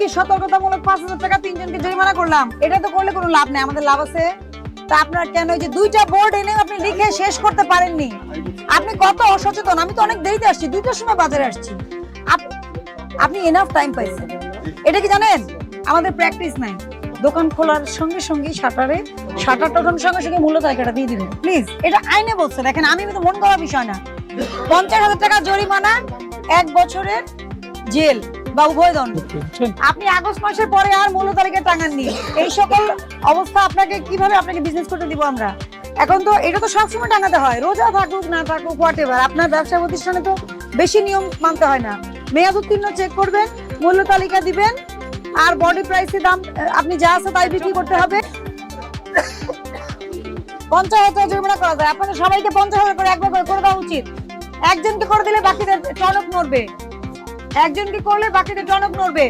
কি সতর্কতামূলক পাঁচ হাজার টাকা তিনজনকে জরিমানা করলাম। এটা তো করলে কোনো লাভ নেই, আমাদের লাভ আছে। তা আপনার কেন ওই যে দুইটা বোর্ড এনে আপনি লিখে শেষ করতে পারেননি? আপনি কত অসচেতন? আমি তো অনেক দেরিতে আসছি, দুইটার সময় বাজারে আসছি। আপ- আপনি এনাফ টাইম পাইছেন। এটা কি জানেন? আমাদের প্র্যাকটিস নাই। দোকান খোলার সঙ্গে সঙ্গে শাটারে শাটার টোটানোর সঙ্গে সঙ্গে মূল্য তালিকাটা দিয়ে দিবেন। প্লিজ, এটা আইনে বলছে। দেখেন, আমি কিন্তু মন করা বিষয় না। পঞ্চাশ হাজার টাকা জরিমানা, এক বছরের জেল। বা উভয় দণ্ড আপনি আগস্ট মাসের পরে আর মূল্য তালিকা টাঙাননি। এই সকল অবস্থা আপনাকে কীভাবে আপনাকে বিজনেস করতে দিব আমরা? এখন তো এটা তো সবসময় টাঙাতে হয়। রোজা থাকুক না থাকুক হোয়াট এভার আপনার ব্যবসা প্রতিষ্ঠানে তো বেশি নিয়ম মানতে হয় না। মেয়াদ উত্তীর্ণ চেক করবেন মূল্য তালিকা দিবেন আর বডি প্রাইসে দাম আপনি যা আছে তাই বিক্রি করতে হবে। পঞ্চাশ হাজার জরিমানা করা যায়। আপনাদের সবাইকে পঞ্চাশ হাজার করে একবার করে করে দেওয়া উচিত। একজনকে করে দিলে বাকিদের টনক নড়বে একজনকে করলে বাকিদের টনক নড়বে?